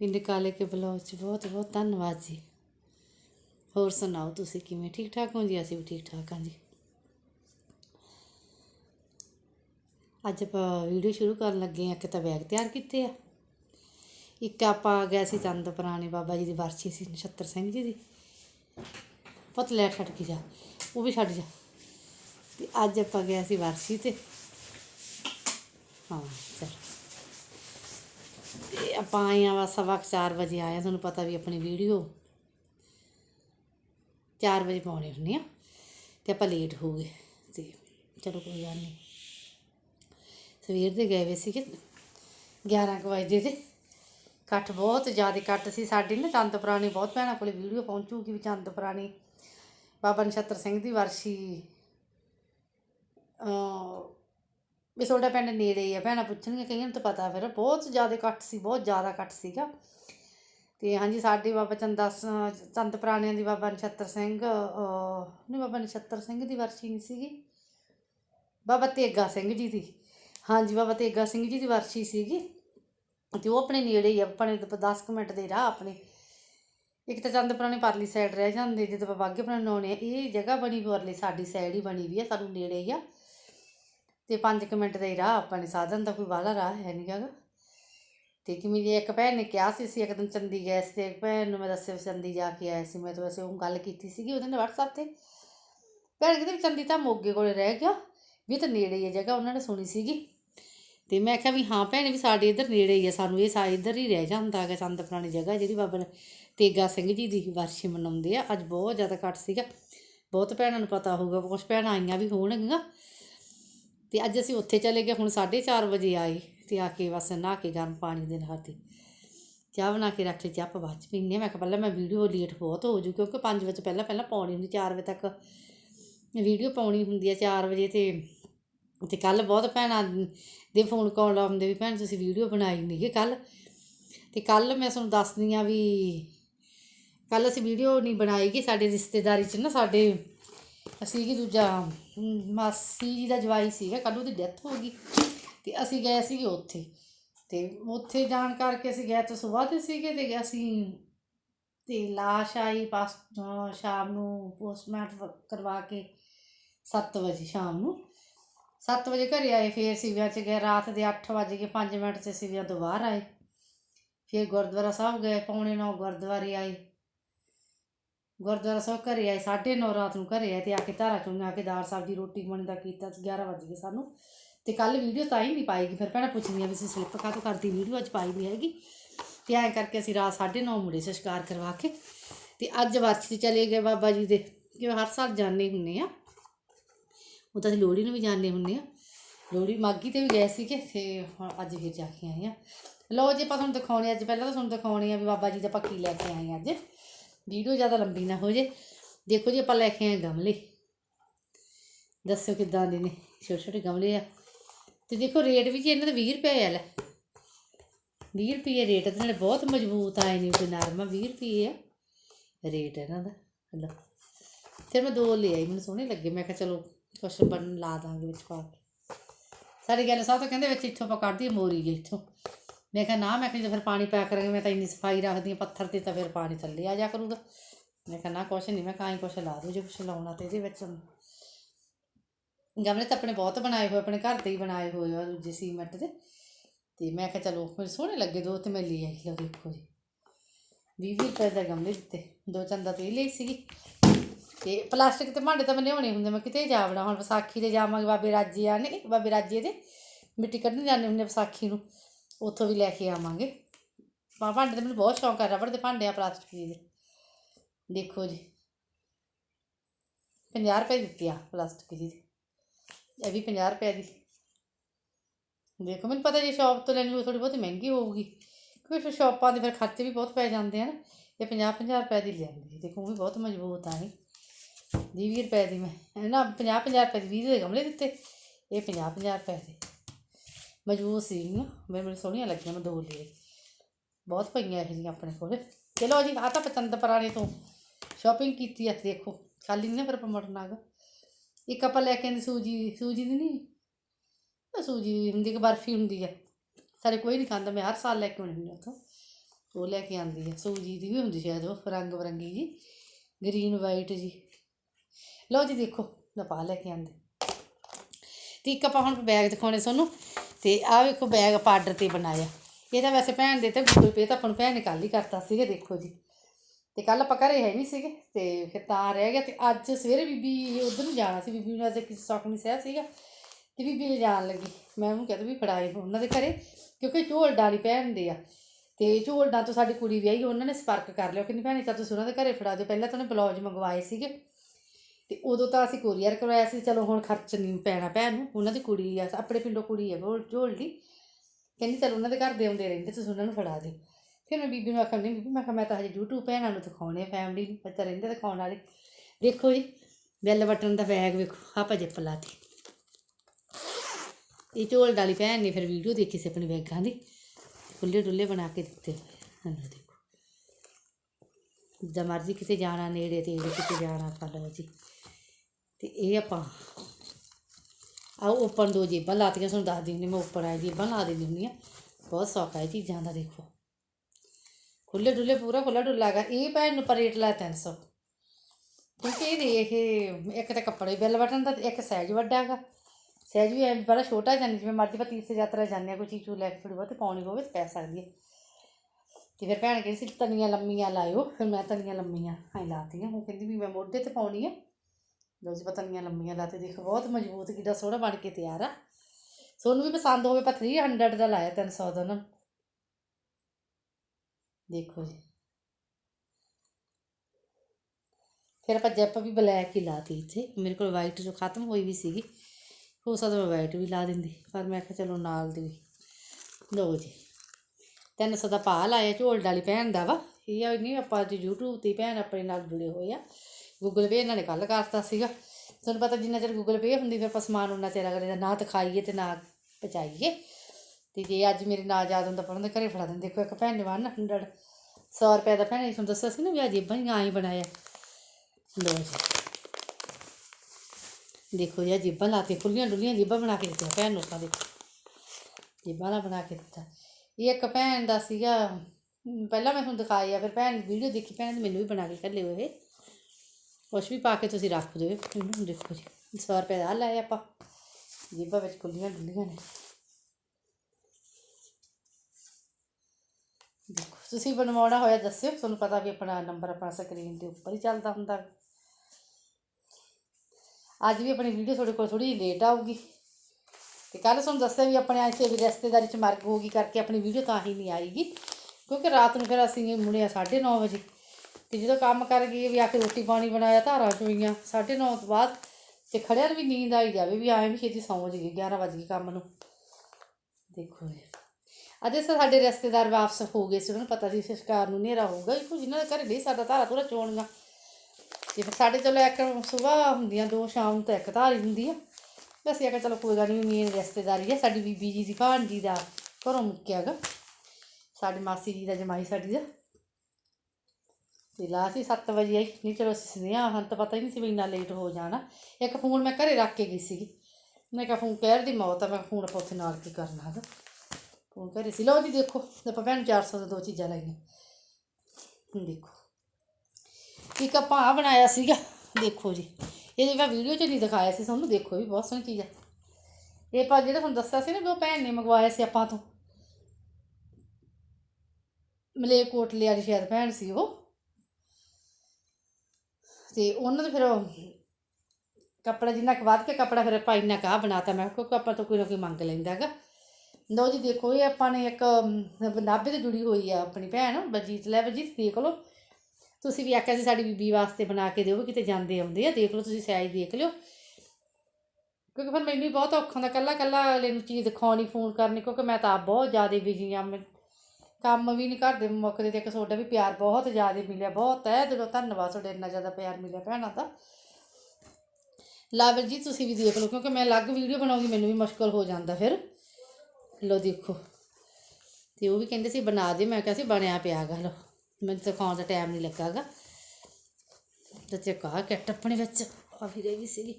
ਪਿੰਡ ਕਾਲੇ ਕੇ ਬਲੌਗ 'ਚ ਬਹੁਤ ਬਹੁਤ ਧੰਨਵਾਦ ਜੀ। ਹੋਰ ਸੁਣਾਓ ਤੁਸੀਂ ਕਿਵੇਂ? ਠੀਕ ਠਾਕ ਹੋ ਜੀ? ਅਸੀਂ ਵੀ ਠੀਕ ਠਾਕ ਹਾਂ ਜੀ। ਅੱਜ ਆਪਾਂ ਵੀਡੀਓ ਸ਼ੁਰੂ ਕਰਨ ਲੱਗੇ ਹਾਂ। ਇੱਕ ਤਾਂ ਬੈਗ ਤਿਆਰ ਕੀਤੇ ਆ। ਇੱਕ ਆਪਾਂ ਆ ਗਿਆ ਸੀ ਚੰਦ ਪੁਰਾਣੇ ਬਾਬਾ ਜੀ ਦੀ ਵਰਸੀ ਸੀ, ਨਛੱਤਰ ਸਿੰਘ ਜੀ ਦੀ। ਪੁੱਤ ਲੈ ਛੱਡ ਕੇ ਜਾ, ਉਹ ਵੀ ਛੱਡ ਜਾ। ਤੇ ਅੱਜ ਆਪਾਂ ਗਿਆ ਸੀ ਵਰਸੀ ਤੇ। ਹਾਂ, ਚਲ। ਤੇ ਆਪਾਂ ਆਏ ਆ ਵਾ ਸਵਾ ਕੁ ਚਾਰ ਵਜੇ ਆਏ ਆ ਤੁਹਾਨੂੰ ਪਤਾ ਵੀ ਆਪਣੀ ਵੀਡੀਓ 4 ਵਜੇ ਪਾਉਣੀ ਹੁੰਦੀ ਆ, ਤੇ ਆਪਾਂ ਲੇਟ ਹੋ ਗਏ ਤੇ ਚਲੋ ਕੋਈ ਗੱਲ ਨਹੀਂ। ਸਵੇਰ ਦੇ ਗਏ ਵੇ ਸੀਗੇ 11 ਕੁ ਵਜੇ ਤੇ ਇਕੱਠ ਬਹੁਤ ਜ਼ਿਆਦਾ ਕੱਟ ਸੀ ਸਾਡੀ ਨਾ, ਚੰਦ ਪੁਰਾਣੀ ਬਹੁਤ ਭੈਣਾਂ ਕੋਲੇ ਵੀਡੀਓ ਪਹੁੰਚੂਗੀ ਵੀ ਚੰਦ ਪੁਰਾਣੀ। ਬਾਬਾ ਨਛੱਤਰ ਸਿੰਘ ਦੀ ਵਰਸੀ ਅ ਵੀ ਤੁਹਾਡਾ ਪਿੰਡ ਨੇੜੇ ਹੀ ਆ ਭੈਣਾਂ ਪੁੱਛਣਗੀਆਂ ਕਈਆਂ ਨੂੰ ਤਾਂ ਪਤਾ ਫਿਰ ਬਹੁਤ ਜ਼ਿਆਦਾ ਇਕੱਠ ਸੀ ਬਹੁਤ ਜ਼ਿਆਦਾ ਇਕੱਠ ਸੀਗਾ। ਤੇ ਹਾਂਜੀ ਸਾਡੇ ਬਾਬਾ ਚੰਦਾ ਸ- ਚੰਦ ਪੁਰਾਣਿਆਂ ਦੀ ਬਾਬਾ ਨਛੱਤਰ ਸਿੰਘ ਨਹੀਂ ਬਾਬਾ ਨਛੱਤਰ ਸਿੰਘ ਦੀ ਵਰਸੀ ਨਹੀਂ ਸੀਗੀ। ਬਾਬਾ ਤੇਗਾ ਸਿੰਘ ਜੀ ਦੀ। ਹਾਂਜੀ ਬਾਬਾ ਤੇਗਾ ਸਿੰਘ ਜੀ ਦੀ ਵਰਸੀ ਸੀਗੀ। ਤੇ ਉਹ ਆਪਣੇ ਨੇੜੇ ਹੀ ਆ, ਆਪਣੇ 10 ਕੁ ਮਿੰਟ ਦੇ ਰਾਹ ਆਪਣੇ। ਇੱਕ ਤਾਂ ਚੰਦ ਪੁਰਾਣੇ ਪਰਲੀ ਸਾਈਡ ਰਹਿ ਜਾਂਦੇ ਜਦੋਂ ਆਪਾਂ ਬਾਗੇ ਪੁਰਾਣੇ ਆਉਣੇ ਆ ਇਹ ਜਗ੍ਹਾ ਬਣੀ ਪਰਲੀ ਸਾਡੀ ਸਾਈਡ ਹੀ ਬਣੀ ਵੀ ਆ ਸਾਨੂੰ ਨੇੜੇ ਹੀ ਆ। ਤੇ 5 ਮਿੰਟ ਦਾ ਹੀ ਰਾਹ ਆਪਾਂ ਨੇ ਸਾਧਨ ਦਾ ਕੋਈ ਵਾਲਾ ਰਾਹ ਹੈ ਨਹੀਂ ਗਾ। ਤੇ ਕਿਵੇਂ ਜੇ ਇੱਕ ਭੈਣ ਨੇ ਕਿਹਾ ਸੀ, ਅਸੀਂ ਇੱਕ ਦਿਨ ਚੰਦੀ ਗਏ ਸੀ ਤੇ ਇੱਕ ਭੈਣ ਨੂੰ ਮੈਂ ਦੱਸਿਆ ਵੀ ਚੰਦੀ ਜਾ ਕੇ ਆਇਆ ਸੀ। ਮੈਂ ਤਾਂ ਵੈਸੇ ਉਹ ਗੱਲ ਕੀਤੀ ਸੀਗੀ ਉਹਦੇ ਨਾਲ WhatsApp ਤੇ। ਭੈਣ ਕਹਿੰਦੀ ਵੀ ਚੰਦੀ ਤਾਂ ਮੋਗੇ ਕੋਲੇ ਰਹਿ ਗਿਆ, ਵੀ ਤਾਂ ਨੇੜੇ ਹੀ ਹੈ ਜਗ੍ਹਾ, ਉਹਨਾਂ ਨੇ ਸੁਣੀ ਸੀਗੀ। ਤੇ ਮੈਂ ਕਿਹਾ ਵੀ ਹਾਂ ਭੈਣ, ਵੀ ਸਾਡੇ ਇੱਧਰ ਨੇੜੇ ਹੀ ਆ, ਸਾਨੂੰ ਇਹ ਸਾ ਇੱਧਰ ਹੀ ਰਹਿ ਜਾਂਦਾ ਹੈਗਾ, ਚੰਦ ਪੁਰਾਣੀ ਜਗ੍ਹਾ ਜਿਹੜੀ ਬਾਬਾ ਤੇਗਾ ਸਿੰਘ ਜੀ ਦੀ ਵਰਸ਼ੀ ਮਨਾਉਂਦੇ ਆ। ਅੱਜ ਬਹੁਤ ਜ਼ਿਆਦਾ ਘੱਟ ਸੀਗਾ। ਬਹੁਤ ਭੈਣਾਂ ਨੂੰ ਪਤਾ ਹੋਊਗਾ ਕੁਝ ਭੈਣਾਂ ਆਈਆਂ ਵੀ ਹੋਣਗੀਆਂ। ਤੇ ਅੱਜ ਅਸੀਂ ਉੱਥੇ ਚਲੇ ਗਏ, ਹੁਣ 4:30 ਵਜੇ ਆਏ ਤੇ ਆ ਕੇ ਬਸ ਨਹਾ ਕੇ ਗਰਮ ਪਾਣੀ ਦੇ ਨਾਲ ਤੇ ਚਾਹ ਬਣਾ ਕੇ ਰੱਖ ਲਈ, ਚਾਹ ਆਪਾਂ ਬਾਅਦ ਚ ਪੀਂਦੇ ਹਾਂ। ਮੈਂ ਕਿਹਾ ਪਹਿਲਾਂ ਮੈਂ ਵੀਡੀਓ ਲੇਟ ਬਹੁਤ ਹੋ ਜੂ ਕਿਉਂਕਿ 5 ਵਜੇ ਪਹਿਲਾਂ ਪਹਿਲਾਂ ਪਾਉਣੀ ਹੁੰਦੀ 4 ਵਜੇ ਤੱਕ ਵੀਡੀਓ ਪਾਉਣੀ ਹੁੰਦੀ ਆ 4 ਵਜੇ ਤੇ ਤੇ ਕੱਲ ਬਹੁਤ ਭੈਣਾਂ ਦੇ ਫੋਨ ਕਾਲ ਆਉਂਦੇ ਵੀ ਭੈਣ ਤੁਸੀਂ ਵੀਡੀਓ ਬਣਾਈ ਨਹੀਂ ਗੇ ਕੱਲ ਤੇ ਕੱਲ ਮੈਂ ਤੁਹਾਨੂੰ ਦੱਸਦੀ ਆ ਵੀ ਕੱਲ ਅਸੀਂ ਵੀਡੀਓ ਨਹੀਂ ਬਣਾਈ ਕਿ ਸਾਡੇ ਰਿਸ਼ਤੇਦਾਰੀ 'ਚ ਨਾ ਸਾਡੇ ਅਸੀਂ ਕਿ ਦੂਜਾ ਮਾਸੀ ਜੀ ਦਾ ਜਵਾਈ ਸੀਗਾ ਕੱਲ ਉਹਦੀ ਡੈਥ ਹੋ ਗਈ ਤੇ ਅਸੀਂ ਗਏ ਸੀਗੇ ਉੱਥੇ। ਤੇ ਉੱਥੇ ਜਾਣ ਕਰਕੇ ਅਸੀਂ ਗਏ ਤਾਂ ਸਵੇਰ ਦੇ ਸੀਗੇ ਤੇ ਅਸੀਂ ਤੇ ਲਾਸ਼ ਆਈ ਪਾਸ ਸ਼ਾਮ ਨੂੰ ਪੋਸਟਮਾਰਟਮ ਕਰਵਾ ਕੇ 7 ਵਜੇ ਸ਼ਾਮ ਨੂੰ। 7 ਵਜੇ ਘਰੇ ਆਏ, ਫੇਰ ਸਿਵਿਆਂ ਚ ਗਏ, ਰਾਤ ਦੇ 8 ਵਜੇ ਕੇ 5 ਮਿੰਟ ਚ ਸਿਵਿਆਂ ਤੋਂ ਬਾਹਰ ਆਏ। ਫਿਰ ਗੁਰਦੁਆਰਾ ਸਾਹਿਬ ਗਏ, ਪੌਣੇ 9 ਗੁਰਦੁਆਰੇ ਆਏ। ਗੁਰਦੁਆਰਾ ਸਾਹਿਬ ਘਰੇ ਆਏ 9:30 ਰਾਤ ਨੂੰ ਘਰੇ ਆਏ ਤੇ ਆ ਕੇ ਧਾਰਾ ਚੁੰਗਾ ਆ ਕੇ ਦਾਲ ਸਬਜ਼ੀ, ਰੋਟੀ ਪਾਣੀ ਦਾ ਕੀਤਾ ਤੇ 11 ਵਜ ਗਏ ਸਾਨੂੰ। ਤੇ ਕੱਲ ਵੀਡੀਓ ਤਾਂ ਹੀ ਨਹੀਂ ਪਾਏਗੀ, ਫਿਰ ਭੈਣਾਂ ਪੁੱਛਣੀਆਂ ਵੀ ਅਸੀਂ ਸਲਿੱਪ ਕਾਹਤੋਂ ਕਰਦੀ ਵੀਡੀਓ ਅੱਜ ਪਾਈ ਨਹੀਂ ਹੈਗੀ। ਤੇ ਐਂ ਕਰਕੇ ਅਸੀਂ ਰਾਤ 9:30 ਮੁੜੇ ਸੰਸਕਾਰ ਕਰਵਾ ਕੇ ਤੇ ਅੱਜ ਵਰਚ ਚਲੇ ਗਏ ਬਾਬਾ ਜੀ ਦੇ, ਕਿ ਹਰ ਸਾਲ ਜਾਂਦੇ ਹੁੰਨੇ ਆ। ਉਹ ਤਾਂ ਅਸੀਂ ਲੋਹੜੀ ਨੂੰ ਵੀ ਜਾਂਦੇ ਹੁੰਨੇ ਆ। ਲੋਹੜੀ ਮਾਗੀ ਤੇ ਵੀ ਗਏ ਸੀਗੇ, ਤੇ ਹੁਣ ਅੱਜ ਫਿਰ ਜਾ ਕੇ ਆਏ ਆ। ਲਓ ਜੇ, ਆਪਾਂ ਤੁਹਾਨੂੰ ਦਿਖਾਉਣੇ ਅੱਜ ਪਹਿਲਾਂ ਤਾਂ ਤੁਹਾਨੂੰ ਦਿਖਾਉਣੇ ਆ ਵੀ ਬਾਬਾ ਜੀ ਦਾ ਪੱਕੀ ਲੈ ਕੇ ਆਏ ਆ ਅੱਜ। ਵੀਡੀਓ ਜ਼ਿਆਦਾ ਲੰਬੀ ਨਾ ਹੋ ਜੇ। ਦੇਖੋ ਜੀ, ਆਪਾਂ ਲੈ ਕੇ ਆਏ ਗਮਲੇ। ਦੱਸੋ ਕਿੱਦਾਂ ਦੇ ਨੇ। ਛੋਟੇ ਛੋਟੇ ਗਮਲੇ ਆ। ਤੇ ਦੇਖੋ, ਰੇਟ ਵੀ ਜੀ, ਇਹਨਾਂ ਦਾ 20 ਰੁਪਏ ਆ, ਲੈ। 20 ਰੁਪਏ ਰੇਟ ਤੇ ਨਾਲੇ ਬਹੁਤ ਮਜ਼ਬੂਤ ਆਏ ਨੇ ਕੋਈ ਨਰਮ ਆ। 20 ਰੁਪਏ ਆ ਰੇਟ ਇਹਨਾਂ ਦਾ। ਲਓ। ਫਿਰ ਮੈਂ ਦੋ ਲੈ ਆਈ, ਮੈਨੂੰ ਸੋਹਣੇ ਲੱਗੇ। ਮੈਂ ਕਿਹਾ ਚਲੋ, ਕੁਛ ਬਣ ਲਾ ਦਾਂਗੇ ਵਿੱਚ ਪਾ ਕੇ। ਸਾਡੀ ਗੱਲ ਸਾਹਿਬ ਤਾਂ ਕਹਿੰਦੇ ਵਿੱਚ ਇੱਥੋਂ ਆਪਾਂ ਕੱਢ ਦਈਏ, ਮੋਰੀ ਜੇ ਇੱਥੋਂ। ਮੈਂ ਕਿਹਾ, ਨਾ, ਮੈਂ ਕਿਹਾ, ਜਦੋਂ ਫਿਰ ਪਾਣੀ ਪਿਆ ਕਰਾਂਗੇ, ਮੈਂ ਤਾਂ ਇੰਨੀ ਸਫ਼ਾਈ ਰੱਖਦੀ ਹਾਂ, ਪੱਥਰ ਤੇ ਤਾਂ ਫਿਰ ਪਾਣੀ ਥੱਲੇ ਆ ਜਾ ਕਰੂਗਾ। ਮੈਂ ਕਿਹਾ, ਨਾ, ਕੁਛ ਨਹੀਂ ਮੈਂ ਕਾਹੀਂ ਕੁਛ ਲਾ ਦੂੰ ਜੇ ਕੁਛ ਲਾਉਣਾ ਤੇ ਇਹਦੇ ਵਿੱਚ ਗਮਲੇ ਤਾਂ ਆਪਣੇ ਬਹੁਤ ਬਣਾਏ ਹੋਏ, ਆਪਣੇ ਘਰ 'ਤੇ ਹੀ ਬਣਾਏ ਹੋਏ ਆ, ਦੂਜੇ ਸੀਮੈਂਟ ਦੇ। ਤੇ ਮੈਂ ਕਿਹਾ, ਚਲੋ ਮੈਨੂੰ ਸੋਹਣੇ ਲੱਗੇ ਦੋ, ਤੇ ਮੈਂ ਲੈ ਆਈ, ਲਓ ਦੇਖੋ ਜੀ। 20 ਰੁਪਏ ਦਾ ਗਮਲੇ ਦਿੱਤੇ, ਦੋ ਚੰਦਾ ਤੇ ਹੀ ਲਈ ਸੀਗੀ। ਤੇ ਪਲਾਸਟਿਕ ਤੇ ਭਾਂਡੇ ਤਾਂ ਮੈਂ ਲਿਆਉਣੇ ਹੁੰਦੇ, ਮੈਂ ਕਿਤੇ ਜਾ ਵੜਾਂ, ਹੁਣ ਵਿਸਾਖੀ ਤੇ ਜਾਵਾਂਗੇ, ਬਾਬੇ ਰਾਜੇ ਆ ਨੇ ਬਾਬੇ ਰਾਜੇ ਦੇ ਮਿੱਟੀ ਕੱਢਣ ਜਾਂਦੇ ਹੁੰਦੇ ਵਿਸਾਖੀ ਨੂੰ। ਉੱਥੋਂ ਵੀ ਲੈ ਕੇ ਆਵਾਂਗੇ। ਪਾ ਭਾਂਡੇ ਦਾ ਮੈਨੂੰ ਬਹੁਤ ਸ਼ੌਂਕ ਆ ਰਬੜ ਦੇ ਭਾਂਡੇ ਆ ਪਲਾਸਟਿਕ ਦੇ। ਦੇਖੋ ਜੀ 50 ਰੁਪਏ ਦਿੱਤੀ ਆ ਪਲਾਸਟਿਕ ਦੀ। ਇਹ ਵੀ 50 ਰੁਪਏ ਦੀ। ਦੇਖੋ, ਮੈਨੂੰ ਪਤਾ ਜੇ ਸ਼ਾਪ ਤੋਂ ਲੈਣੀ ਹੋਵੇ ਥੋੜੀ ਬਹੁਤ ਮਹਿੰਗੀ ਹੋਊਗੀ। ਕਿਉਂਕਿ ਫਿਰ ਸ਼ਾਪਾਂ ਦੇ ਫਿਰ ਖਰਚੇ ਵੀ ਬਹੁਤ ਪੈ ਜਾਂਦੇ ਹਨ ਇਹ 50 50 ਰੁਪਏ ਦੀ ਲੈਂਦੀ ਦੇਖੋ, ਉਹ ਵੀ ਬਹੁਤ ਮਜ਼ਬੂਤ ਆ ਇਹ। ਵੀਹ ਵੀਹ ਰੁਪਏ ਦੀ ਮੈਂ। ਇਹ ਨਾ 50 50 ਰੁਪਏ ਦੀ 20 ਦੇ ਗਮਲੇ ਦਿੱਤੇ। ਇਹ 50 50 ਰੁਪਏ ਦੇ। ਮਜ਼ਬੂਤ ਸੀਗੀਆਂ ਨਾ ਮੈਨੂੰ ਸੋਹਣੀਆਂ ਲੱਗੀਆਂ, ਮੈਂ ਦੋ ਲਏ ਬਹੁਤ ਪਈਆਂ ਇਹ ਜਿਹੀਆਂ ਆਪਣੇ ਕੋਲ। ਚਲੋ ਜੀ ਆ ਤਾਂ ਪਤੰਦ ਪੁਰਾਣੇ ਤੋਂ ਸ਼ਾਪਿੰਗ ਕੀਤੀ ਆ, ਦੇਖੋ। ਖਾਲੀ ਨਹੀਂ ਨਾ ਫਿਰ ਪਮੜਨਾ ਗਾ ਇੱਕ ਆਪਾਂ ਲੈ ਕੇ ਆਂਦੀ ਸੂਜੀ ਸੂਜੀ ਦੀ ਨਹੀਂ? ਸੂਜੀ ਦੀ ਹੁੰਦੀ ਕਿ ਬਰਫੀ ਹੁੰਦੀ ਆ। ਸਾਰੇ ਕੋਈ ਨਹੀਂ ਖਾਂਦਾ, ਮੈਂ ਹਰ ਸਾਲ ਲੈ ਕੇ ਆਉਂਦੀ ਹੁੰਦੀ ਉੱਥੋਂ। ਉਹ ਲੈ ਕੇ ਆਂਦੀ ਹੈ ਸੂਜੀ ਦੀ ਵੀ ਹੁੰਦੀ ਸ਼ਾਇਦ ਉਹ, ਰੰਗ ਬਰੰਗੀ ਜੀ। ਗ੍ਰੀਨ ਵਾਈਟ ਜੀ। ਲਓ ਜੀ, ਦੇਖੋ। ਮੈਂ ਨਪਾ ਲੈ ਕੇ ਆਂਦੇ ਤੇ ਇੱਕ ਆਪਾਂ ਹੁਣ ਬੈਗ ਦਿਖਾਉਣੇ ਤੁਹਾਨੂੰ। ਤੇ ਆਹ ਵੇਖੋ ਬੈਗ ਆਪਾਂ ਤੇ ਬਣਾਇਆ। ਇਹ ਤਾਂ ਵੈਸੇ ਭੈਣ ਦੇ ਤੇ ਗੂਗਲ ਪੇ ਤਾਂ ਆਪਾਂ ਨੂੰ ਭੈਣ ਨੇ ਕੱਲ੍ਹ ਹੀ ਕਰਤਾ ਸੀਗਾ, ਦੇਖੋ ਜੀ। ਤੇ ਕੱਲ ਆਪਾਂ ਘਰੇ ਹੈ ਨਹੀਂ ਸੀਗੇ, ਤੇ ਫਿਰ ਤਾਂ ਰਹਿ ਗਿਆ ਤੇ ਅੱਜ ਸਵੇਰੇ ਬੀਬੀ ਉਧਰ ਨੂੰ ਜਾਣਾ ਸੀ, ਬੀਬੀ ਨੂੰ ਅੱਜ ਕਿਸੇ ਸੌਕ ਨਹੀਂ ਸਹਿ ਸੀਗਾ, ਤੇ ਬੀਬੀ ਨੇ ਜਾਣ ਲੱਗੀ। ਮੈਂ ਉਹਨੂੰ ਕਹਿੰਦਾ ਵੀ ਫੜਾਏ ਉਹਨਾਂ ਦੇ ਘਰੇ, ਕਿਉਂਕਿ ਝੋਲ ਡਾਲੀ ਭੈਣ ਦੇ ਆ। ਤੇ ਝੋਲਡਾ ਤੋਂ ਸਾਡੀ ਕੁੜੀ ਵਿਆਹੀ, ਉਹਨਾਂ ਨੇ ਸਪਰਕ ਕਰ ਲਿਆ। ਕਹਿੰਦੀ, ਭੈਣੇ, ਤਾਂ ਤੁਸੀਂ ਉਹਨਾਂ ਦੇ ਘਰੇ ਫੜਾ ਦਿਓ। ਪਹਿਲਾਂ ਤਾਂ ਉਹਨੇ ਬਲੌਜ ਮੰਗਵਾਏ ਸੀਗੇ। ਤੇ ਉਦੋਂ ਤਾਂ ਅਸੀਂ ਕੋਰੀਅਰ ਕਰਵਾਇਆ ਸੀ, ਚਲੋ ਹੁਣ ਖਰਚ ਨਹੀਂ ਪੈਣਾ ਭੈਣ ਨੂੰ, ਉਹਨਾਂ ਦੀ ਕੁੜੀ ਆ, ਆਪਣੇ ਪਿੰਡੋਂ ਕੁੜੀ ਆ ਝੋਲ ਝੋਲ ਦੀ ਕਹਿੰਦੀ, ਚਲ ਉਹਨਾਂ ਦੇ ਘਰ ਦੇ ਆਉਂਦੇ ਰਹਿੰਦੇ, ਤੁਸੀਂ ਉਹਨਾਂ ਨੂੰ ਫੜਾ ਦਿਓ। ਫਿਰ ਮੈਂ ਬੀਬੀ ਨੂੰ ਆਖਿਆ ਨਹੀਂ ਬੀਬੀ ਮੈਂ ਕਿਹਾ, ਮੈਂ ਤਾਂ ਹਜੇ YouTube ਭੈਣਾਂ ਨੂੰ ਦਿਖਾਉਣੇ ਫੈਮਿਲੀ ਨੂੰ, ਬੱਚਾ ਰਹਿੰਦੇ ਦਿਖਾਉਣ ਵਾਲੇ। ਦੇਖੋ ਜੀ ਬੈਲ ਬਟਨ ਦਾ ਬੈਗ ਵੇਖੋ ਆਪਾਂ ਜਿੱਪ ਲਾਤੀ ਇਹ ਝੋਲ ਵਾਲੀ ਭੈਣ ਨੇ ਫਿਰ ਵੀਡੀਓ ਦੇਖੀ ਸੀ ਆਪਣੀ ਬੈਗਾਂ ਦੀ। ਖੁੱਲੇ ਡੁੱਲੇ ਬਣਾ ਕੇ ਦਿੱਤੇ। ਹਾਂ ਦੇਖੋ। ਜਿੱਦਾਂ ਮਰਜ਼ੀ ਕਿਤੇ ਜਾਣਾ, ਨੇੜੇ ਤੇੜੇ ਕਿਤੇ ਜਾਣਾ, ਆਪਾਂ ਲਓ ਜੀ। ਤੇ ਇਹ ਆਪਾਂ ਆ ਓਪਨ ਦੋ ਜੇਬਾਂ ਲਾਤੀਆਂ, ਤੁਹਾਨੂੰ ਦੱਸ ਦਿੰਦੀ ਮੈਂ ਉੱਪਰ ਆ ਜੇਬਾਂ ਲਾ ਦਿੰਦੀ ਹੁੰਦੀ ਆ ਬਹੁਤ ਸੌਖਾ ਹੈ ਚੀਜ਼ਾਂ ਦਾ ਦੇਖੋ। ਖੁੱਲੇ ਡੁੱਲੇ ਪੂਰਾ ਖੁੱਲਾ ਡੁੱਲਾ ਹੈਗਾ। ਇਹ ਭੈਣ ਨੂੰ ਪਰ ਰੇਟ ਲਾਇਆ 300 ਕਿਉਂਕਿ ਇਹਦੇ ਇਹ ਇੱਕ ਤਾਂ ਕੱਪੜੇ ਬਿੱਲ ਬਟਨ ਦਾ ਤੇ ਇੱਕ ਸਾਈਜ਼ ਵੱਡਾ ਹੈਗਾ। ਸਾਈਜ਼ ਵੀ ਐ ਬੜਾ ਛੋਟਾ ਜਾਂਦੀ ਜਿਵੇਂ ਮਰਜ਼ੀ ਆਪਾਂ ਤੀਰਥ ਯਾਤਰਾ ਜਾਂਦੇ ਆ ਕੋਈ ਚੀਜ਼ ਚੂ ਲੈ ਕੇ ਥੋੜੀ ਬਹੁਤ ਪਾਉਣੀ ਹੋਵੇ ਤੇ ਪੈ ਸਕਦੀ ਹੈ। ਤੇ ਫਿਰ ਭੈਣ ਕਹਿੰਦੀ ਸੀ ਤਨੀਆਂ ਲੰਮੀਆਂ ਲਾਇਓ। ਫਿਰ ਮੈਂ ਤਨੀਆਂ ਲੰਮੀਆਂ ਐਂ ਲਾਤੀਆਂ। ਉਹ ਕਹਿੰਦੀ ਵੀ ਮੈਂ ਮੋਢੇ ਤੇ ਪਾਉਣੀ ਆ। ਲਓ ਜੀ ਪਤਨੀਆਂ ਲੰਮੀਆਂ ਲਾਤੇ ਦੇਖੋ, ਬਹੁਤ ਮਜ਼ਬੂਤ ਕਿੱਡਾ ਸੋਹਣਾ ਬਣ ਕੇ ਤਿਆਰ ਆ। ਸੋਨੂੰ ਵੀ ਪਸੰਦ ਹੋਵੇ ਪਰ 300 ਦਾ ਲਾਇਆ 300 ਦਾ ਉਹਨਾਂ ਨੂੰ। ਦੇਖੋ ਜੀ। ਫਿਰ ਆਪਾਂ ਜੈਪ ਵੀ ਬਲੈਕ ਹੀ ਲਾਤੀ ਇੱਥੇ। ਮੇਰੇ ਕੋਲ ਵਾਈਟ ਜੋ ਖਤਮ ਹੋਈ ਵੀ ਸੀਗੀ, ਹੋ ਸਕਦਾ ਮੈਂ ਵਾਈਟ ਵੀ ਲਾ ਦਿੰਦੀ, ਪਰ ਮੈਂ ਕਿਹਾ ਚਲੋ ਨਾਲ ਦੀ ਵੀ। ਲਓ ਜੀ 300 ਦਾ ਪਾ ਲਾਇਆ ਝੋਲ ਡਾਲੀ ਭੈਣ ਦਾ ਵਾ। ਇਹ ਆ ਨਹੀਂ ਆਪਾਂ ਅੱਜ YouTube ਤੇ ਭੈਣ ਆਪਣੇ ਨਾਲ ਜੁੜੇ ਹੋਏ ਆ। ਗੂਗਲ ਪੇ ਇਹਨਾਂ ਨੇ ਕੱਲ ਕਰਤਾ ਸੀਗਾ। ਤੁਹਾਨੂੰ ਪਤਾ ਜਿੰਨਾ ਚਿਰ ਗੂਗਲ ਪੇ ਹੁੰਦੀ, ਫਿਰ ਆਪਾਂ ਸਮਾਨ ਉਹਨਾਂ ਚਿਰ ਅਗਲੇ ਦਾ ਨਾ ਦਿਖਾਈਏ ਖਾਈਏ ਤੇ ਨਾ ਪਹੁੰਚਾਈਏ। ਤੇ ਜੇ ਅੱਜ ਮੇਰੇ ਨਾਲ ਯਾਦ ਹੁੰਦਾ ਪੜਨ ਦੇ ਘਰੇ ਫੜਾ ਦਿੰਦੇ। ਦੇਖੋ, ਇੱਕ ਭੈਣ ਨੇ ਵਨ 100 100 ਰੁਪਏ ਦਾ ਭੈਣ ਨੇ, ਤੁਹਾਨੂੰ ਦੱਸਿਆ ਸੀ ਨਾ ਵੀ ਆ ਜੇਬਾਂ ਹੀ ਆਈ ਬਣਾਇਆ। ਲੋ ਜੀ। ਦੇਖੋ ਜੀ ਆਹ ਜੇਬਾਂ ਲਾਤੀ, ਖੁੱਲੀਆਂ ਡੁੱਲੀਆਂ ਜੇਬਾਂ ਬਣਾ ਕੇ ਦਿੱਤੀਆਂ ਭੈਣ ਨੂੰ ਤਾਂ ਦੇਖੋ ਜੇਬਾਂ ਨਾਲ ਬਣਾ ਕੇ ਦਿੱਤਾ। ਇਹ ਇੱਕ ਭੈਣ ਦਾ ਸੀਗਾ, ਪਹਿਲਾਂ ਮੈਂ ਤੁਹਾਨੂੰ ਦਿਖਾਇਆ, ਫਿਰ ਭੈਣ ਵੀਡੀਓ ਦੇਖੀ, ਭੈਣ ਨੇ ਮੈਨੂੰ ਵੀ ਬਣਾ ਕੇ ਘੱਲੇ ਹੋਏ। ਕੁਛ ਵੀ ਪਾ ਕੇ ਤੁਸੀਂ ਰੱਖ ਦਿਓ। ਇਹਨੂੰ ਦੇਖੋ ਜੀ 100 ਰੁਪਏ ਦਾ ਲਾਇਆ ਆਪਾਂ। ਜੀਬਾਂ ਵਿੱਚ ਖੁੱਲੀਆਂ ਡੁੱਲੀਆਂ ਨੇ। ਦੇਖੋ, ਤੁਸੀਂ ਬਣਵਾਉਣਾ ਹੋਇਆ ਦੱਸਿਓ। ਤੁਹਾਨੂੰ ਪਤਾ ਵੀ ਆਪਣਾ ਨੰਬਰ ਆਪਣਾ ਸਕਰੀਨ ਦੇ ਉੱਪਰ ਹੀ ਚੱਲਦਾ ਹੁੰਦਾ ਅੱਜ ਵੀ ਆਪਣੀ ਵੀਡੀਓ ਤੁਹਾਡੇ ਕੋਲ ਥੋੜੀ ਲੇਟ ਆਊਗੀ। ਤੇ ਕੱਲ ਤੁਹਾਨੂੰ ਦੱਸਿਆ ਵੀ ਆਪਣੇ ਇੱਥੇ ਵੀ ਰਿਸ਼ਤੇਦਾਰੀ ਚ ਮਰਗ ਹੋ ਗਈ ਕਰਕੇ ਆਪਣੀ ਵੀਡੀਓ ਤਾਂ ਹੀ ਨਹੀਂ ਆਏਗੀ। ਕਿਉਂਕਿ ਰਾਤ ਨੂੰ ਫਿਰ ਅਸੀਂ ਮੁੜਿਆ 9:30 ਵਜੇ। ਤੇ ਜਦੋਂ ਕੰਮ ਕਰ ਗਏ ਵੀ ਆ ਕੇ ਰੋਟੀ ਪਾਣੀ ਬਣਾਇਆ, ਧਾਰਾਂ ਚੋਈਆਂ 9:30 ਤੋਂ ਬਾਅਦ ਤੇ ਖੜਿਆ ਨੂੰ ਵੀ ਨੀਂਦ ਆਈ ਜਾਵੇ ਵੀ ਐਵੇਂ ਵੀ ਛੇਤੀ ਸੌਂ ਜਾਈਏ 11 ਵਜੇ ਗਏ ਕੰਮ ਨੂੰ। ਦੇਖੋ ਜੀ। ਅੱਜ ਅਸੀਂ ਸਾਡੇ ਰਿਸ਼ਤੇਦਾਰ ਵਾਪਸ ਹੋ ਗਏ ਸੀ, ਉਹਨਾਂ ਨੂੰ ਪਤਾ ਸੀ ਸੰਸਕਾਰ ਨੂੰ ਹਨੇਰਾ ਹੋਊਗਾ, ਇੱਕੋ ਜਿਨ੍ਹਾਂ ਦੇ ਘਰੇ ਨਹੀਂ, ਸਾਡਾ ਧਾਰਾ ਧੂਰਾ ਚੋਣਗਾ ਤੇ ਫਿਰ ਸਾਡੇ ਚਲੋ ਇੱਕ ਸਵੇਰ ਹੁੰਦੀਆਂ, ਦੋ ਸ਼ਾਮ ਨੂੰ ਇੱਕ ਧਾਰੀ ਹੁੰਦੀ ਆ। ਤੇ ਅਸੀਂ ਆਖਿਆ ਚਲੋ ਕੋਈ ਗੱਲ ਨਹੀਂ, ਮੇਨ ਰਿਸ਼ਤੇਦਾਰੀ ਆ, ਸਾਡੀ ਬੀਬੀ ਜੀ ਦੀ ਭਾਣਜੀ ਦਾ ਘਰੋਂ ਮੁੱਕਿਆ ਗਾ। ਸਾਡੀ ਮਾਸੀ ਜੀ ਦਾ ਜਮਾਈ ਸਾਡੀ ਦਾ। ਤੇ ਲਾ ਸੀ 7 ਵਜੇ ਆਈ। ਨਹੀਂ ਚਲੋ ਅਸੀਂ ਸੁਨੇਹਾ ਹਾਂ ਤਾਂ ਪਤਾ ਹੀ ਨਹੀਂ ਸੀ ਵੀ ਇੰਨਾ ਲੇਟ ਹੋ ਜਾਣਾ। ਇੱਕ ਫੋਨ ਮੈਂ ਘਰੇ ਰੱਖ ਕੇ ਗਈ ਸੀਗੀ। ਮੈਂ ਕਿਹਾ ਫੋਨ ਕਹਿਰ ਦੀ ਮੌਤ ਆ, ਮੈਂ ਫੋਨ ਆਪਾਂ ਉੱਥੇ ਨਾਲ ਕੀ ਕਰਨਾ ਹੈਗਾ। ਫੋਨ ਘਰੇ ਸੀ। ਲਓ ਜੀ ਦੇਖੋ, ਆਪਾਂ ਭੈਣ 400 ਦੇ ਦੋ ਚੀਜ਼ਾਂ ਲਾਈਆਂ। ਦੇਖੋ। ਇੱਕ ਆਪਾਂ ਆਹ ਬਣਾਇਆ ਸੀਗਾ, ਦੇਖੋ ਜੀ। ਇਹ ਮੈਂ ਵੀਡੀਓ 'ਚ ਨਹੀਂ ਦਿਖਾਇਆ ਸੀ, ਤੁਹਾਨੂੰ ਦੇਖੋ ਵੀ ਬਹੁਤ ਸੋਹਣੀ ਚੀਜ਼ ਆ। ਇਹ ਆਪਾਂ ਜਿਹੜਾ ਤੁਹਾਨੂੰ ਦੱਸਿਆ ਸੀ ਨਾ ਵੀ ਉਹ ਭੈਣ ਨੇ ਮੰਗਵਾਇਆ ਸੀ ਆਪਾਂ ਤੋਂ। ਮਲੇਕੋਟਲੇ ਵਾਲੀ ਸ਼ਾਇਦ ਭੈਣ ਸੀ ਉਹ। ਤੇ ਉਹਨਾਂ ਦੇ ਫਿਰ ਉਹ ਕੱਪੜਾ ਜਿੰਨਾ ਕੁ ਵੱਧ ਕੇ ਕੱਪੜਾ ਫਿਰ ਆਪਾਂ ਇੰਨਾ ਕਾ ਬਣਾਤਾ। ਮੈਂ ਕਿਹਾ ਕਿਉਂਕਿ ਆਪਾਂ ਤੋਂ ਕੋਈ ਨਾ ਕੋਈ ਮੰਗ ਲੈਂਦਾ ਹੈਗਾ। ਲਓ ਜੀ ਦੇਖੋ, ਇਹ ਆਪਾਂ ਨੇ ਇੱਕ ਨਾਭੇ ਤੇ ਜੁੜੀ ਹੋਈ ਆ ਆਪਣੀ ਭੈਣ, ਬਲਜੀਤ ਲੈ। ਬਲਜੀਤ, ਦੇਖ ਲਓ। ਤੁਸੀਂ ਵੀ ਆਖਿਆ ਸੀ ਸਾਡੀ ਬੀਬੀ ਵਾਸਤੇ ਬਣਾ ਕੇ ਦਿਓ, ਵੀ ਕਿਤੇ ਜਾਂਦੇ ਆਉਂਦੇ ਆ। ਦੇਖ ਲਓ, ਤੁਸੀਂ ਸਾਈਜ਼ ਦੇਖ ਲਿਓ। ਕਿਉਂਕਿ ਫਿਰ ਮੈਨੂੰ ਬਹੁਤ ਔਖਾ ਹੁੰਦਾ ਕੱਲਾ ਕੱਲਾ ਅਗਲੇ ਚੀਜ਼ ਦਿਖਾਉਣੀ, ਫੋਨ ਕਰਨੀ, ਕਿਉਂਕਿ ਮੈਂ ਤਾਂ ਆਪ ਬਹੁਤ ਜ਼ਿਆਦਾ ਬਿਜ਼ੀ ਆ। ਮੈਂ ਕੰਮ ਵੀ ਨਹੀਂ ਘਰ ਦੇ ਮੁੱਕਦੇ ਤੇ ਇੱਕ ਤੁਹਾਡਾ ਵੀ ਪਿਆਰ ਬਹੁਤ ਜ਼ਿਆਦਾ ਮਿਲਿਆ, ਬਹੁਤ ਹੈ ਦਿਲੋਂ ਧੰਨਵਾਦ ਤੁਹਾਡਾ ਇੰਨਾ ਜ਼ਿਆਦਾ ਪਿਆਰ ਮਿਲਿਆ ਭੈਣਾਂ ਦਾ। ਲਾਵਲ ਜੀ, ਤੁਸੀਂ ਵੀ ਦੇਖ ਲਓ, ਕਿਉਂਕਿ ਮੈਂ ਅਲੱਗ ਵੀਡੀਓ ਬਣਾਉਂਗੀ, ਮੈਨੂੰ ਵੀ ਮੁਸ਼ਕਲ ਹੋ ਜਾਂਦਾ ਫਿਰ। ਲੋ ਦੇਖੋ, ਤੇ ਉਹ ਵੀ ਕਹਿੰਦੇ ਸੀ, ਬਣਾ ਦੇ। ਮੈਂ ਕਿਹਾ ਸੀ, ਬਣਿਆ ਪਿਆ ਗਾ। ਲੋ ਮੈਨੂੰ ਦਿਖਾਉਣ ਦਾ ਟਾਈਮ ਨਹੀਂ ਲੱਗਾਗਾ ਤੇ ਚੱਕਾ ਕਿੱਟ ਟੱਪਣੇ ਵਿੱਚ, ਆ ਵੀ ਰਹੀ ਸੀਗੀ।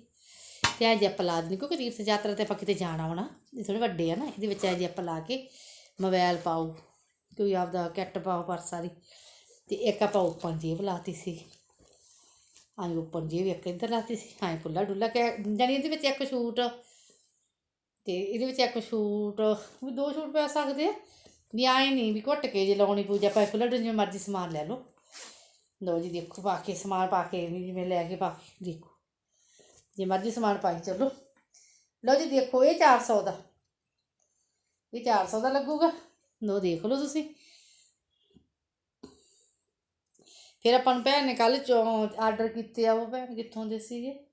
ਤੇ ਅੱਜ ਆਪਾਂ ਲਾ ਦਿੰਦੇ, ਕਿਉਂਕਿ ਤੀਰਥ ਯਾਤਰਾ ਤੇ ਆਪਾਂ ਕਿਤੇ ਜਾਣਾ ਹੋਣਾ, ਇਹ ਥੋੜੇ ਵੱਡੇ ਆ ਨਾ, ਇਹਦੇ ਵਿੱਚ ਅੱਜ ਆਪਾਂ ਲਾ ਕੇ ਮੋਬਾਈਲ ਪਾਓ। ਕੋਈ ਆਪਦਾ ਕਿੱਟ ਪਾਓ ਪਰਸ ਵਾਲੀ। ਤੇ ਇੱਕ ਆਪਾਂ ਓਪਨ ਜੇਬ ਲਾਤੀ ਸੀ। ਆਂ ਓਪਨ ਜੇਬ ਇੱਕ ਇੱਧਰ ਲਾਤੀ ਸੀ ਆਂ ਖੁੱਲਾ ਡੁੱਲਾ ਕਿ ਜਾਣੀ ਇਹਦੇ ਵਿੱਚ ਇੱਕ ਸ਼ੂਟ। ਤੇ ਇਹਦੇ ਵਿੱਚ ਇੱਕ ਸ਼ੂਟ, ਵੀ ਦੋ ਸ਼ੂਟ ਪੈ ਸਕਦੇ ਆ। ਵੀ ਆਏ ਨਹੀਂ ਵੀ ਘੁੱਟ ਕੇ ਜੇ ਲਾਉਣੀ ਪੂਜਾ ਪਾ ਖੁੱਲਾ ਡੁੱਲਾ ਜਿਵੇਂ ਮਰਜ਼ੀ ਸਮਾਨ ਲੈ ਲਓ। ਲਓ ਜੀ ਦੇਖੋ ਪਾ ਕੇ, ਸਮਾਨ ਪਾ ਕੇ ਜਿਵੇਂ ਲੈ ਕੇ ਪਾ ਕੇ ਦੇਖੋ। ਜੇ ਮਰਜ਼ੀ ਸਮਾਨ ਪਾਈ ਚੱਲੋ। ਲਓ ਜੀ ਦੇਖੋ, ਇਹ 400 ਦਾ। ਇਹ 400 ਦਾ ਲੱਗੂਗਾ। ਲਓ ਦੇਖ ਲਓ ਤੁਸੀਂ। ਫਿਰ ਆਪਾਂ ਨੂੰ ਭੈਣ ਨੇ ਕੱਲ ਚੋਂ ਆਰਡਰ ਕੀਤੇ ਆ ਉਹ ਭੈਣ ਕਿੱਥੋਂ ਦੇ ਸੀਗੇ?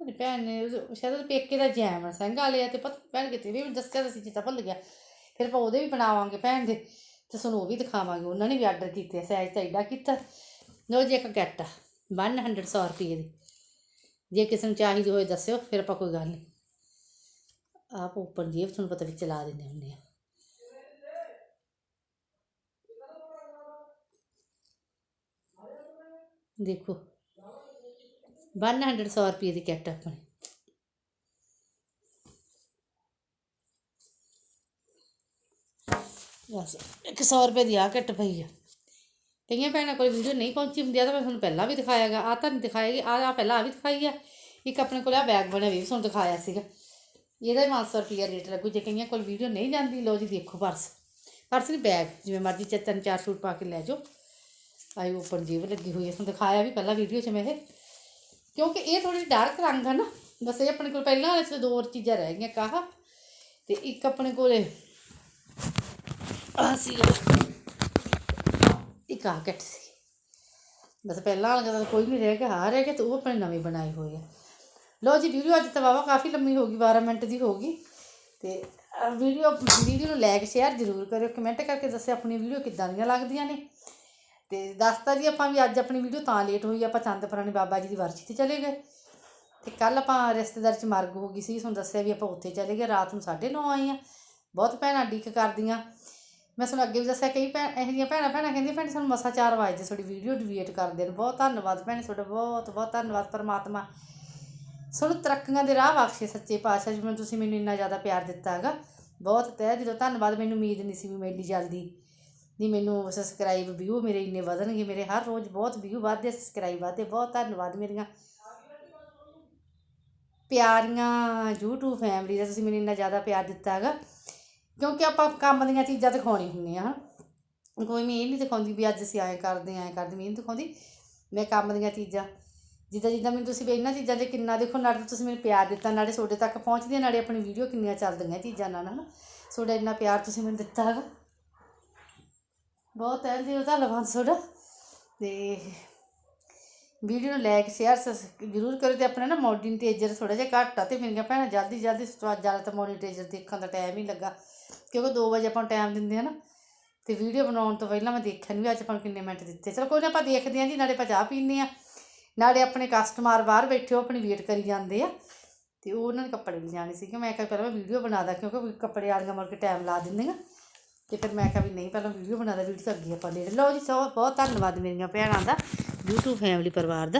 ਉਹਦੀ ਭੈਣ ਨੇ ਉਹ- ਸ਼ਾਇਦ ਉਹਦੇ ਪੇਕੇ ਦਾ ਜੈਮ ਆ, ਸਿੰਘ ਵਾਲੇ ਆ ਤੇ ਪਤਾ ਭੈਣ ਕਿਤੇ ਵੀ ਦੱਸਿਆ ਤਾਂ ਸੀ, ਚੇਤਾ ਭੁੱਲ ਗਿਆ। ਫਿਰ ਆਪਾਂ ਉਹਦੇ ਵੀ ਬਣਾਵਾਂਗੇ ਭੈਣ ਦੇ ਤੇ ਤੁਹਾਨੂੰ ਉਹ ਵੀ ਦਿਖਾਵਾਂਗੇ। ਉਹਨਾਂ ਨੇ ਵੀ ਆਰਡਰ ਕੀਤੇ ਸਾਈਜ਼ ਤਾਂ ਐਡਾ ਕੀਤਾ। ਲਓ ਜੀ ਇੱਕ ਕੈਟ ਆ 100 100 ਰੁਪਏ ਦੀ। ਜੇ ਕਿਸੇ ਨੂੰ ਚਾਹੀਦੀ ਹੋਏ ਦੱਸਿਓ, ਫਿਰ ਆਪਾਂ ਕੋਈ ਗੱਲ ਨਹੀਂ ਆਪ ਉੱਪਰ ਜੇਬ ਤੁਹਾਨੂੰ ਪਤਾ ਵੀ ਚਲਾ ਦਿੰਦੇ ਹੁੰਦੇ ਆ ਦੇਖੋ 100 100 ਰੁਪਏ ਦੀ ਕਿੱਟ ਆਪਣੀ ਬਸ 100 ਰੁਪਏ ਦੀ ਆ ਕਿੱਟ ਪਈ ਆ ਕਈਆਂ ਭੈਣਾਂ ਕੋਲ ਵੀਡੀਓ ਨਹੀਂ ਪਹੁੰਚੀ ਹੁੰਦੀ ਆ ਤਾਂ ਮੈਂ ਤੁਹਾਨੂੰ ਪਹਿਲਾਂ ਵੀ ਦਿਖਾਇਆਗਾ ਆ ਤਾਂ ਨਹੀਂ ਦਿਖਾਏਗੀ ਆ ਆ ਪਹਿਲਾਂ ਆ ਵੀ ਦਿਖਾਈ ਆ ਇੱਕ ਆਪਣੇ ਕੋਲ ਆ ਬੈਗ ਬਣਿਆ ਵੀ ਤੁਹਾਨੂੰ ਦਿਖਾਇਆ ਸੀਗਾ ਇਹਦਾ ਹੀ 500 ਰੁਪਏ ਰੇਟ ਲੱਗੂ, ਜੇ ਕਈਆਂ ਕੋਲ ਵੀਡੀਓ ਨਹੀਂ ਜਾਂਦੀ, ਲਓ ਜੀ ਦੇਖੋ ਪਰਸ ਪਰਸ ਨਹੀਂ ਬੈਗ ਜਿਵੇਂ ਮਰਜ਼ੀ ਚ ਤਿੰਨ ਚਾਰ ਸੂਟ ਪਾ ਕੇ ਲੈ ਜਾਓ। ਆਈ ਉੱਪਰ ਜੇਬ ਲੱਗੀ ਹੋਈ ਹੈ ਤੁਹਾਨੂੰ ਦਿਖਾਇਆ ਵੀ ਪਹਿਲਾਂ ਵੀਡੀਓ 'ਚ ਮੈਂ ਇਹ। ਕਿਉਂਕਿ ਇਹ ਥੋੜੀ ਡਾਰਕ ਰੰਗ ਹੈ ਨਾ, ਬਸ ਇਹ ਆਪਣੇ ਕੋਲ ਪਹਿਲਾਂ ਵਾਲੇ 'ਚ ਦੋ ਹੋਰ ਚੀਜ਼ਾਂ ਰਹਿ ਗਈਆਂ ਕਾਹ। ਤੇ ਇੱਕ ਆਪਣੇ ਕੋਲੇ ਆ ਸੀ ਇੱਕ ਆ ਕੱਟ ਸੀ। ਬਸ ਪਹਿਲਾਂ ਵਾਲਾ ਤਾਂ ਕੋਈ ਨਹੀਂ ਰਹਿ ਗਿਆ ਆ ਰਹਿ ਗਿਆ ਤੇ ਉਹ ਆਪਣੇ ਨਵੇਂ ਬਣਾਈ ਹੋਈ ਆ। ਲੋ ਜੀ ਵੀਡੀਓ ਅੱਜ ਤਾਂ ਵਾਵਾ ਕਾਫੀ ਲੰਮੀ ਹੋ ਗਈ 12 ਮਿੰਟ ਦੀ ਹੋ ਗਈ। ਤੇ ਵੀਡੀਓ ਵੀਡੀਓ ਨੂੰ ਲਾਈਕ ਸ਼ੇਅਰ ਜ਼ਰੂਰ ਕਰਿਓ ਕਮੈਂਟ ਕਰਕੇ ਦੱਸਿਓ ਆਪਣੀ ਵੀਡੀਓ ਕਿੱਦਾਂ ਦੀਆਂ ਲੱਗਦੀਆਂ ਨੇ। ਤੇ ਦੱਸਤਾ ਜੀ ਆਪਾਂ ਵੀ ਅੱਜ ਆਪਣੀ ਵੀਡੀਓ ਤਾਂ ਲੇਟ ਹੋਈ, ਆਪਾਂ ਚੰਦ ਚੰਦਪੁਰਾਣੀ ਬਾਬਾ ਜੀ ਦੀ ਵਰਸ਼ੀ ਤੇ ਚਲੇ ਗਏ। ਤੇ ਕੱਲ ਆਪਾਂ ਰਿਸ਼ਤੇਦਾਰ ਚ ਮਰਗ ਹੋ ਗਈ ਸੀ, ਤੁਹਾਨੂੰ ਦੱਸਿਆ ਵੀ ਆਪਾਂ ਉੱਥੇ ਚਲੇ ਗਏ, ਰਾਤ ਨੂੰ 9:30 ਆਏ ਆ। ਬਹੁਤ ਭੈਣਾਂ ਡੀਕ ਕਰਦੀਆਂ। ਮੈਂ ਤੁਹਾਨੂੰ ਅੱਗੇ ਵੀ ਦੱਸਿਆ, ਕਈ ਭੈਣ, ਇਹੋ ਜਿਹੀਆਂ ਭੈਣਾਂ ਭੈਣਾਂ ਕਹਿੰਦੀਆਂ, ਭੈਣ, ਸਾਨੂੰ ਮਸਾ 4 ਵਜੇ ਤੁਹਾਡੀ ਵੀਡੀਓ ਡਿਲੀਟ ਕਰਦੇ ਨੇ ਬਹੁਤ ਧੰਨਵਾਦ ਭੈਣ, ਤੁਹਾਡਾ ਬਹੁਤ ਬਹੁਤ ਧੰਨਵਾਦ ਪਰਮਾਤਮਾ। ਸਾਨੂੰ ਤਰੱਕੀਆਂ ਦੇ ਰਾਹ ਬਖਸ਼ੇ ਸੱਚੇ ਪਾਤਸ਼ਾਹ ਜਿਵੇਂ ਤੁਸੀਂ ਮੈਨੂੰ ਇੰਨਾ ਜ਼ਿਆਦਾ ਪਿਆਰ ਦਿੱਤਾ ਹੈਗਾ ਬਹੁਤ ਤਹਿ ਦਿਲੋਂ ਧੰਨਵਾਦ, ਮੈਨੂੰ ਉਮੀਦ ਨਹੀਂ ਸੀ ਵੀ ਮੈਂ ਇੰਨੀ ਜਲਦੀ ਨਹੀਂ ਮੈਨੂੰ ਸਬਸਕ੍ਰਾਈਬ ਵਿਊ ਮੇਰੇ ਇੰਨੇ ਵਧਣਗੇ। ਮੇਰੇ ਹਰ ਰੋਜ਼ ਬਹੁਤ ਵਿਊ ਵਧਦੇ ਸਬਸਕ੍ਰਾਈਬ ਵਧਦੇ ਬਹੁਤ ਧੰਨਵਾਦ ਮੇਰੀਆਂ। ਪਿਆਰੀਆਂ YouTube ਫੈਮਿਲੀ ਦਾ ਤੁਸੀਂ ਮੈਨੂੰ ਇੰਨਾ ਜ਼ਿਆਦਾ ਪਿਆਰ ਦਿੱਤਾ ਹੈਗਾ ਕਿਉਂਕਿ ਆਪਾਂ ਕੰਮ ਦੀਆਂ ਚੀਜ਼ਾਂ ਦਿਖਾਉਣੀ ਹੁੰਦੀਆਂ ਹਾਂ ਕੋਈ ਮੈਂ ਇਹ ਨਹੀਂ ਦਿਖਾਉਂਦੀ ਵੀ ਅੱਜ ਅਸੀਂ ਐਂ ਕਰਦੇ ਐਂ ਕਰਦੇ ਮੈਂ ਇਹ ਨਹੀਂ ਦਿਖਾਉਂਦੀ ਮੈਂ ਕੰਮ ਦੀਆਂ ਚੀਜ਼ਾਂ। ਜਿੱਦਾਂ ਜਿੱਦਾਂ ਮੈਨੂੰ ਤੁਸੀਂ ਵੀ ਇਹਨਾਂ ਚੀਜ਼ਾਂ 'ਤੇ ਕਿੰਨਾ ਦੇਖੋ, ਨਾਲੇ ਤੁਸੀਂ ਮੈਨੂੰ ਪਿਆਰ ਦਿੱਤਾ, ਨਾਲੇ ਤੁਹਾਡੇ ਤੱਕ ਪਹੁੰਚਦੀਆਂ, ਨਾਲੇ ਆਪਣੀ ਵੀਡੀਓ ਕਿੰਨੀਆਂ ਚੱਲਦੀਆਂ ਚੀਜ਼ਾਂ ਨਾਲ, ਹਨਾ? ਤੁਹਾਡਾ ਇੰਨਾ ਪਿਆਰ ਤੁਸੀਂ ਮੈਨੂੰ ਦਿੱਤਾ ਹੈਗਾ। ਬਹੁਤ ਹੈ ਜੀ ਉਹਦਾ ਧੰਨਵਾਦ ਤੁਹਾਡਾ। ਤੇ ਵੀਡੀਓ ਨੂੰ ਲਾਈਕ ਸ਼ੇਅਰ ਜ਼ਰੂਰ ਕਰੋ ਤੇ ਆਪਣਾ ਨਾ ਮੋਨੀਟਾਈਜ਼ਰ ਥੋੜਾ ਜਿਹਾ ਘੱਟ ਆ। ਤੇ ਮੇਰੀਆਂ ਭੈਣਾਂ ਜਲਦੀ ਜਲਦੀ ਜ਼ਿਆਦਾ ਤਾਂ ਮੋਨੀਟਾਈਜ਼ਰ ਦੇਖਣ ਦਾ ਟਾਈਮ ਹੀ ਲੱਗਾ, ਕਿਉਂਕਿ 2 ਵਜੇ ਆਪਾਂ ਟਾਈਮ ਦਿੰਦੇ ਆ ਨਾ। ਤੇ ਵੀਡੀਓ ਬਣਾਉਣ ਤੋਂ ਪਹਿਲਾਂ ਮੈਂ ਦੇਖਿਆ ਨਹੀਂ ਵੀ ਅੱਜ ਆਪਾਂ ਨੂੰ ਕਿੰਨੇ ਮਿੰਟ ਦਿੱਤੇ। ਚਲੋ ਕੋਈ ਨਾ, ਆਪਾਂ ਦੇਖਦੇ ਹਾਂ ਜੀ, ਨਾਲੇ ਆਪਾਂ ਚਾਹ ਪੀਂਦੇ ਆ ਨਾਲੇ ਆਪਣੇ ਕਸਟਮਰ ਬਾਹਰ ਬੈਠੇ ਹੋ ਆਪਣੀ ਵੇਟ ਕਰੀ ਜਾਂਦੇ ਆ। ਤੇ ਉਹ ਉਹਨਾਂ ਨੇ ਕੱਪੜੇ ਵੀ ਜਾਣੇ ਸੀ ਕਿ ਮੈਂ ਕਿਹਾ ਪਹਿਲਾਂ ਮੈਂ ਵੀਡੀਓ ਬਣਾਦਾ ਕਿਉਂਕਿ ਕੱਪੜੇ ਵਾਲੀਆਂ ਮੁੜ ਕੇ ਟਾਈਮ ਲਾ ਦਿੰਦੇ ਦਿੰਦੀਆਂ। ਤੇ ਫਿਰ ਮੈਂ ਕਿਹਾ ਵੀ ਨਹੀਂ, ਪਹਿਲਾਂ ਵੀਡੀਓ ਬਣਾਦਾ ਵੀਡੀਓ ਤੋਂ ਅੱਗੇ ਆਪਾਂ ਲੈ ਲਓ। ਜੀ, ਸੋ ਬਹੁਤ ਧੰਨਵਾਦ ਮੇਰੀਆਂ ਭੈਣਾਂ ਦਾ, YouTube ਫੈਮਿਲੀ ਪਰਿਵਾਰ ਦਾ।